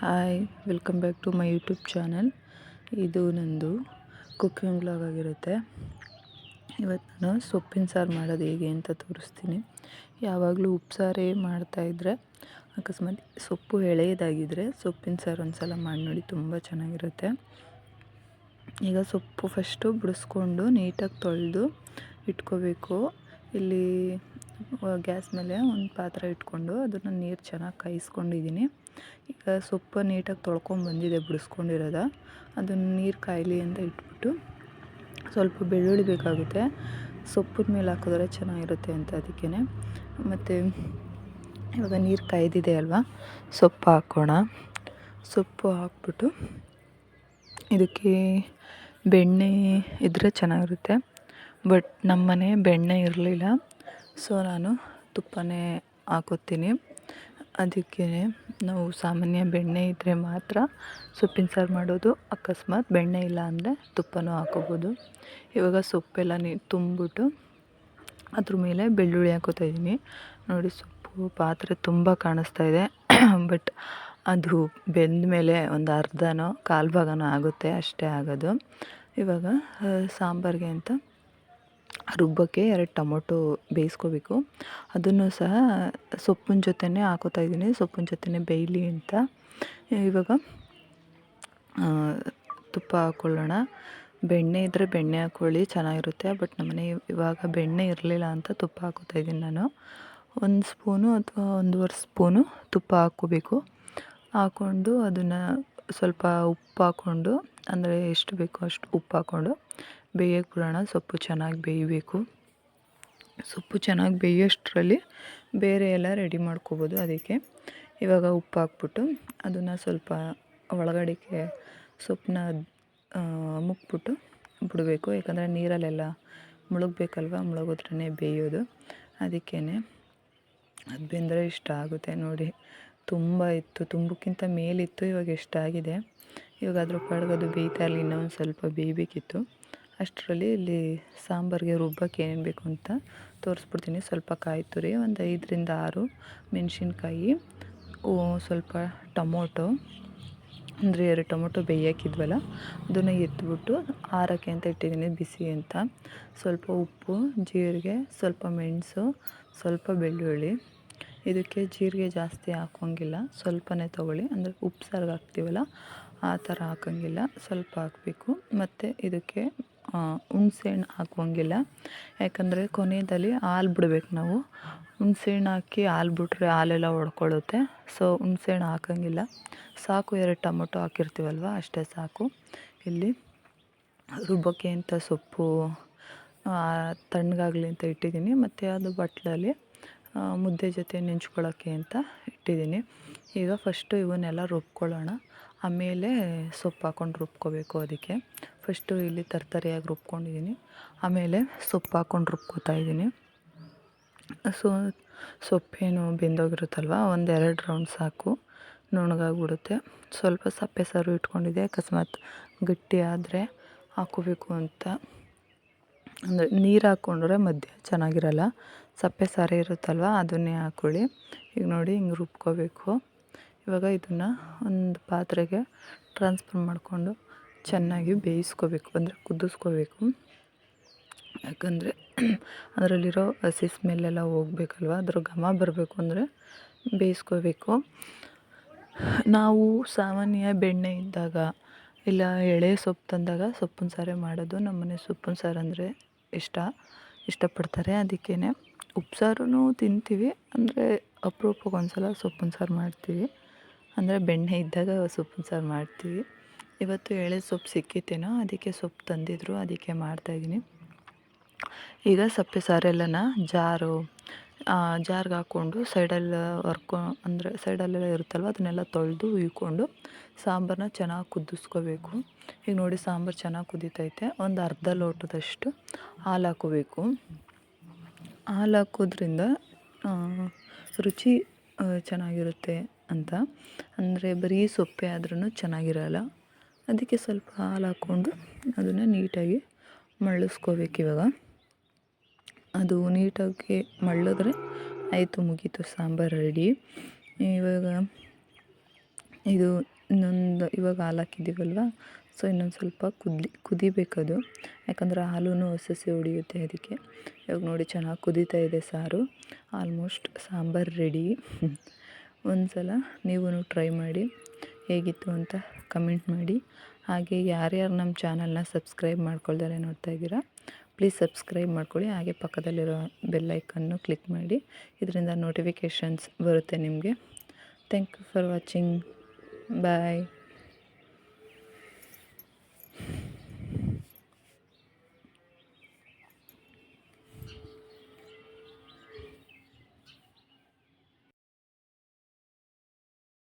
Hi welcome back to my YouTube channel ಇದು ನಂದು cooking blog ಆಗಿರುತ್ತೆ. ಇವತ್ತು ನಾನು ಸೊಪ್ಪಿನ ಸಾರು ಮಾಡೋದು ಹೇಗೆ ಅಂತ ತೋರಿಸ್ತೀನಿ. ಯಾವಾಗಲೂ ಉಪ್ಸಾರೇ ಮಾಡ್ತಾಯಿದ್ರೆ ಅಕಸ್ಮಾತ್ ಸೊಪ್ಪು ಎಳೆಯದಾಗಿದ್ದರೆ ಸೊಪ್ಪಿನ ಸಾರು ಒಂದು ಸಲ ಮಾಡಿ ನೋಡಿ ತುಂಬ ಚೆನ್ನಾಗಿರುತ್ತೆ. ಈಗ ಸೊಪ್ಪು ಫಸ್ಟು ಬಿಡಿಸ್ಕೊಂಡು ನೀಟಾಗಿ ತೊಳೆದು ಇಟ್ಕೋಬೇಕು. ಇಲ್ಲಿ ಗ್ಯಾಸ್ ಮೇಲೆ ಒಂದು ಪಾತ್ರೆ ಇಟ್ಕೊಂಡು ಅದನ್ನು ನೀರು ಚೆನ್ನಾಗಿ ಕಾಯಿಸ್ಕೊಂಡಿದ್ದೀನಿ ಈಗ ಸೊಪ್ಪು ನೀಟಾಗಿ ತೊಳ್ಕೊಂಡು ಬಂದಿದೆ, ಬಿಡಿಸ್ಕೊಂಡಿರೋದ. ಅದನ್ನು ನೀರು ಕಾಯಲಿ ಅಂತ ಇಟ್ಬಿಟ್ಟು ಸ್ವಲ್ಪ ಬೆಳ್ಳುಳ್ಳಿ ಬೇಕಾಗುತ್ತೆ. ಸೊಪ್ಪಿನ ಮೇಲೆ ಹಾಕಿದ್ರೆ ಚೆನ್ನಾಗಿರುತ್ತೆ ಅಂತ ಅದಕ್ಕೇ ಮತ್ತು ಇವಾಗ ನೀರು ಕಾಯ್ದಿದೆ ಅಲ್ವಾ? ಸೊಪ್ಪು ಹಾಕೋಣ. ಸೊಪ್ಪು ಹಾಕ್ಬಿಟ್ಟು ಇದಕ್ಕೆ ಬೆಣ್ಣೆ ಇದ್ದರೆ ಚೆನ್ನಾಗಿರುತ್ತೆ. ಬಟ್ ನಮ್ಮನೆ ಬೆಣ್ಣೆ ಇರಲಿಲ್ಲ. ಸೊ ನಾನು ತುಪ್ಪನೇ ಹಾಕೋತೀನಿ. ಅದಕ್ಕೆ ನಾವು ಸಾಮಾನ್ಯ ಬೆಣ್ಣೆ ಇದ್ದರೆ ಮಾತ್ರ ಸೊಪ್ಪಿನ ಸಾರು ಮಾಡೋದು ಅಕಸ್ಮಾತ್ ಬೆಣ್ಣೆ ಇಲ್ಲ ಅಂದರೆ ತುಪ್ಪನೂ ಹಾಕೋಬೋದು. ಇವಾಗ ಸೊಪ್ಪೆಲ್ಲ ನೀ ತುಂಬಿಬಿಟ್ಟು ಅದ್ರ ಮೇಲೆ ಬೆಳ್ಳುಳ್ಳಿ ಹಾಕೋತಾ ಇದ್ದೀನಿ. ನೋಡಿ ಸೊಪ್ಪು ಪಾತ್ರೆ ತುಂಬ ಕಾಣಿಸ್ತಾ ಇದೆ. ಬಟ್ ಅದು ಬೆಂದ ಮೇಲೆ ಒಂದು ಅರ್ಧನೋ ಕಾಲು ಭಾಗನೋ ಆಗುತ್ತೆ, ಅಷ್ಟೇ ಆಗೋದು. ಇವಾಗ ಸಾಂಬಾರಿಗೆ ಅಂತ ರುಬ್ಬಕ್ಕೆ ಎರಡು ಟೊಮೊಟೊ ಬೇಯಿಸ್ಕೋಬೇಕು. ಅದನ್ನು ಸಹ ಸೊಪ್ಪಿನ ಜೊತೆನೇ ಹಾಕೋತಾ ಇದ್ದೀನಿ. ಸೊಪ್ಪಿನ ಜೊತೆನೇ ಬೇಯಲಿ ಅಂತ. ಇವಾಗ ತುಪ್ಪ ಹಾಕ್ಕೊಳ್ಳೋಣ ಬೆಣ್ಣೆ ಇದ್ದರೆ ಬೆಣ್ಣೆ ಹಾಕ್ಕೊಳ್ಳಿ ಚೆನ್ನಾಗಿರುತ್ತೆ. ಬಟ್ ನಮ್ಮನೆ ಇವಾಗ ಬೆಣ್ಣೆ ಇರಲಿಲ್ಲ ಅಂತ ತುಪ್ಪ ಹಾಕೋತಾ ಇದ್ದೀನಿ ನಾನು. ಒಂದು ಸ್ಪೂನು ಅಥವಾ ಒಂದೂವರೆ ಸ್ಪೂನು ತುಪ್ಪ ಹಾಕ್ಕೋಬೇಕು. ಹಾಕ್ಕೊಂಡು ಅದನ್ನು ಸ್ವಲ್ಪ ಉಪ್ಪು ಹಾಕ್ಕೊಂಡು, ಅಂದರೆ ಎಷ್ಟು ಬೇಕೋ ಅಷ್ಟು ಉಪ್ಪು ಹಾಕ್ಕೊಂಡು ಬೇಯಕ್ಕೆ ಬಿಡೋಣ ಸೊಪ್ಪು ಚೆನ್ನಾಗಿ ಬೇಯಬೇಕು. ಸೊಪ್ಪು ಚೆನ್ನಾಗಿ ಬೇಯೋಷ್ಟರಲ್ಲಿ ಬೇರೆ ಎಲ್ಲ ರೆಡಿ ಮಾಡ್ಕೋಬೋದು ಅದಕ್ಕೆ. ಇವಾಗ ಉಪ್ಪು ಹಾಕ್ಬಿಟ್ಟು ಅದನ್ನು ಸ್ವಲ್ಪ ಒಳಗಡೆಗೆ ಸೊಪ್ಪನ್ನ ಮುಕ್ಬಿಟ್ಟು ಬಿಡಬೇಕು. ಯಾಕಂದರೆ ನೀರಲ್ಲೆಲ್ಲ ಮುಳುಗಬೇಕಲ್ವ? ಮುಳುಗೋದ್ರೇ ಬೇಯೋದು. ಅದಕ್ಕೇ ಅದು ಬೆಂದರೆ ಇಷ್ಟ ಆಗುತ್ತೆ ನೋಡಿ. ತುಂಬ ಇತ್ತು, ತುಂಬಕ್ಕಿಂತ ಮೇಲಿತ್ತು, ಇವಾಗ ಎಷ್ಟಾಗಿದೆ. ಇವಾಗ ಅದ್ರ ಪಾಡ್ಗೆ ಅದು ಬೇಯ್ತಾ ಇರಲಿ, ಇನ್ನೊಂದು ಸ್ವಲ್ಪ ಬೇಯಬೇಕಿತ್ತು. ಅಷ್ಟರಲ್ಲಿ ಇಲ್ಲಿ ಸಾಂಬಾರಿಗೆ ರುಬ್ಬಕ್ಕೆ ಏನೇನು ಬೇಕು ಅಂತ ತೋರಿಸ್ಬಿಡ್ತೀನಿ. ಸ್ವಲ್ಪ ಕಾಯಿ ತುರಿ, ಒಂದು ಐದರಿಂದ ಆರು ಮೆಣಸಿನ್ಕಾಯಿ ಸ್ವಲ್ಪ ಟೊಮೊಟೊ, ಅಂದರೆ ಎರಡು ಟೊಮೊಟೊ ಬೇಯಕ್ಕಿದ್ವಲ್ಲ ಅದನ್ನು ಎತ್ಬಿಟ್ಟು ಆರೋಕ್ಕೆ ಅಂತ ಇಟ್ಟಿದ್ದೀನಿ ಬಿಸಿ ಅಂತ. ಸ್ವಲ್ಪ ಉಪ್ಪು, ಜೀರಿಗೆ, ಸ್ವಲ್ಪ ಮೆಣಸು, ಸ್ವಲ್ಪ ಬೆಳ್ಳುಳ್ಳಿ. ಇದಕ್ಕೆ ಜೀರಿಗೆ ಜಾಸ್ತಿ ಹಾಕೋಂಗಿಲ್ಲ ಸ್ವಲ್ಪನೇ ತೊಗೊಳ್ಳಿ. ಅಂದರೆ ಉಪ್ಪು ಸಾರಿಗೆ ಹಾಕ್ತೀವಲ್ಲ, ಆ ಥರ ಹಾಕೋಂಗಿಲ್ಲ, ಸ್ವಲ್ಪ ಹಾಕಬೇಕು. ಮತ್ತು ಇದಕ್ಕೆ ಹುಣ್ಸೆಹಣ್ಣು ಹಾಕೋಂಗಿಲ್ಲ ಯಾಕಂದರೆ ಕೊನೆಯಲ್ಲಿ ಹಾಲು ಬಿಡ್ಬೇಕು ನಾವು. ಹುಣ್ಸೆ ಹಣ್ಣು ಹಾಕಿ ಹಾಲು ಬಿಟ್ಟರೆ ಹಾಲೆಲ್ಲ ಒಡ್ಕೊಳ್ಳುತ್ತೆ. ಸೊ ಹುಣ್ಸೆಹಣ್ಣು ಹಾಕೋಂಗಿಲ್ಲ. ಸಾಕು, ಎರಡು ಟೊಮೊಟೊ ಹಾಕಿರ್ತೀವಲ್ವ? ಅಷ್ಟೇ ಸಾಕು. ಇಲ್ಲಿ ರುಬ್ಬಕ್ಕೆ ಅಂತ ಸೊಪ್ಪು ತಣ್ಣಗಾಗಲಿ ಅಂತ ಇಟ್ಟಿದ್ದೀನಿ. ಮತ್ತು ಅದು ಬಟ್ಲಲ್ಲಿ ಮುದ್ದೆ ಜೊತೆ ನೆಂಚ್ಕೊಳ್ಳೋಕ್ಕೆ ಅಂತ ಇಟ್ಟಿದ್ದೀನಿ. ಈಗ ಫಸ್ಟು ಇವನ್ನೆಲ್ಲ ರುಬ್ಕೊಳ್ಳೋಣ. ಆಮೇಲೆ ಸೊಪ್ಪು ಹಾಕ್ಕೊಂಡು ರುಬ್ಕೋಬೇಕು ಅದಕ್ಕೆ. ಫಸ್ಟು ಇಲ್ಲಿ ತರ್ತರಿಯಾಗಿ ರುಬ್ಕೊಂಡಿದ್ದೀನಿ. ಆಮೇಲೆ ಸೊಪ್ಪು ಹಾಕ್ಕೊಂಡು ರುಬ್ಕೋತಾ ಇದ್ದೀನಿ. ಸೊ, ಸೊಪ್ಪೇನು ಬೆಂದೋಗಿರುತ್ತಲ್ವ? ಒಂದೆರಡು ರೌಂಡ್ ಸಾಕು. ನುಣ್ಣಗಾಗ್ಬಿಡುತ್ತೆ ಸ್ವಲ್ಪ ಸಪ್ಪೆ ಸಾರು ಇಟ್ಕೊಂಡಿದ್ದೆ. ಅಕಸ್ಮಾತ್ ಗಟ್ಟಿ ಆದರೆ ಹಾಕೋಬೇಕು ಅಂತ. ಅಂದರೆ ನೀರು ಹಾಕ್ಕೊಂಡ್ರೆ ಮಧ್ಯ ಚೆನ್ನಾಗಿರಲ್ಲ. ಸಪ್ಪೆ ಸಾರು ಇರುತ್ತಲ್ವ, ಅದನ್ನೇ ಹಾಕ್ಕೊಳ್ಳಿ ಈಗ ನೋಡಿ ಹಿಂಗೆ ರುಬ್ಕೋಬೇಕು. ಇವಾಗ ಇದನ್ನು ಒಂದು ಪಾತ್ರೆಗೆ ಟ್ರಾನ್ಸ್ಫರ್ ಮಾಡಿಕೊಂಡು ಚೆನ್ನಾಗಿ ಬೇಯಿಸ್ಕೋಬೇಕು, ಅಂದರೆ ಕುದಿಸ್ಕೋಬೇಕು. ಯಾಕಂದರೆ ಅದರಲ್ಲಿರೋ ಹಸಿ ಸ್ಮೆಲ್ಲೆಲ್ಲ ಹೋಗ್ಬೇಕಲ್ವ, ಅದರ ಘಮ ಬರಬೇಕು ಅಂದರೆ ಬೇಯಿಸ್ಕೋಬೇಕು. ನಾವು ಸಾಮಾನ್ಯ ಬೆಣ್ಣೆ ಇದ್ದಾಗ ಇಲ್ಲ ಎಳೆ ಸೊಪ್ಪು ತಂದಾಗ ಸೊಪ್ಪಿನ ಸಾರೇ ಮಾಡೋದು ನಮ್ಮನೆ ಸೊಪ್ಪಿನ ಸಾರು ಅಂದರೆ ಇಷ್ಟ, ಇಷ್ಟಪಡ್ತಾರೆ. ಅದಕ್ಕೇ ಉಪ್ಸಾರೂ ತಿಂತೀವಿ, ಅಂದರೆ ಅಪ್ರೂಪಕ್ಕೆ ಒಂದು ಸಲ ಸೊಪ್ಪಿನ ಸಾರು ಮಾಡ್ತೀವಿ. ಅಂದರೆ ಬೆಣ್ಣೆ ಇದ್ದಾಗ ಸೊಪ್ಪಿನ ಸಾರು ಮಾಡ್ತೀವಿ. ಇವತ್ತು ಎಳೆ ಸೊಪ್ಪು ಸಿಕ್ಕಿತ್ತೇನೋ, ಅದಕ್ಕೆ ಸೊಪ್ಪು ತಂದಿದ್ರು, ಅದಕ್ಕೆ ಮಾಡ್ತಾಯಿದ್ದೀನಿ ಈಗ ಸಪ್ಪೆ ಸಾರೆಲ್ಲನ ಜಾರು ಜಾರ್ಗೆ ಹಾಕ್ಕೊಂಡು ಸೈಡಲ್ಲಿ ಹರ್ಕೊ ಅಂದರೆ ಸೈಡಲ್ಲೆಲ್ಲ ಇರುತ್ತಲ್ವ, ಅದನ್ನೆಲ್ಲ ತೊಳೆದು ಉಯ್ಕೊಂಡು ಸಾಂಬಾರನ್ನ ಚೆನ್ನಾಗಿ ಕುದಿಸ್ಕೋಬೇಕು. ಈಗ ನೋಡಿ ಸಾಂಬಾರು ಚೆನ್ನಾಗಿ ಕುದೀತೈತೆ. ಒಂದು ಅರ್ಧ ಲೋಟದಷ್ಟು ಹಾಲು ಹಾಕೋಬೇಕು ಹಾಲು ಹಾಕೋದ್ರಿಂದ ರುಚಿ ಚೆನ್ನಾಗಿರುತ್ತೆ ಅಂತ. ಅಂದರೆ ಬರೀ ಸೊಪ್ಪೆ ಆದ್ರೂ ಚೆನ್ನಾಗಿರಲ್ಲ. ಅದಕ್ಕೆ ಸ್ವಲ್ಪ ಹಾಲು ಹಾಕ್ಕೊಂಡು ಅದನ್ನು ನೀಟಾಗಿ ಮಳ್ಳಿಸ್ಕೋಬೇಕು ಇವಾಗ. ಅದು ನೀಟಾಗಿ ಮಳ್ಳಿದ್ರೆ ಆಯಿತು ಮುಗೀತು ಸಾಂಬಾರು ರೆಡಿ. ಇವಾಗ ಇದು ಇನ್ನೊಂದು ಇವಾಗ ಹಾಲು ಹಾಕಿದ್ದೀವಲ್ವ? ಸೊ ಇನ್ನೊಂದು ಸ್ವಲ್ಪ ಕುದ್ಲಿ, ಕುದಿಬೇಕದು. ಯಾಕಂದರೆ ಹಾಲೂ ಹಸಿ ಹಸಿ ಉಳಿಯುತ್ತೆ ಅದಕ್ಕೆ. ಇವಾಗ ನೋಡಿ ಚೆನ್ನಾಗಿ ಕುದೀತಾ ಇದೆ ಸಾರು. ಆಲ್ಮೋಸ್ಟ್ ಸಾಂಬಾರು ರೆಡಿ ಒಂದು ಸಲ ನೀವೂ ಟ್ರೈ ಮಾಡಿ ಹೇಗಿತ್ತು ಅಂತ ಕಮೆಂಟ್ ಮಾಡಿ. ಹಾಗೆ ಯಾರ್ಯಾರು ನಮ್ಮ ಚಾನಲ್ನ ಸಬ್ಸ್ಕ್ರೈಬ್ ಮಾಡ್ಕೊಳ್ತಾರೆ ನೋಡ್ತಾ ಇದ್ದೀರಾ ಪ್ಲೀಸ್ ಸಬ್ಸ್ಕ್ರೈಬ್ ಮಾಡ್ಕೊಳ್ಳಿ. ಹಾಗೆ ಪಕ್ಕದಲ್ಲಿರೋ ಬೆಲ್ಲೈಕನ್ನು ಕ್ಲಿಕ್ ಮಾಡಿ. ಇದರಿಂದ ನೋಟಿಫಿಕೇಷನ್ಸ್ ಬರುತ್ತೆ ನಿಮಗೆ. Thank you for watching Bye.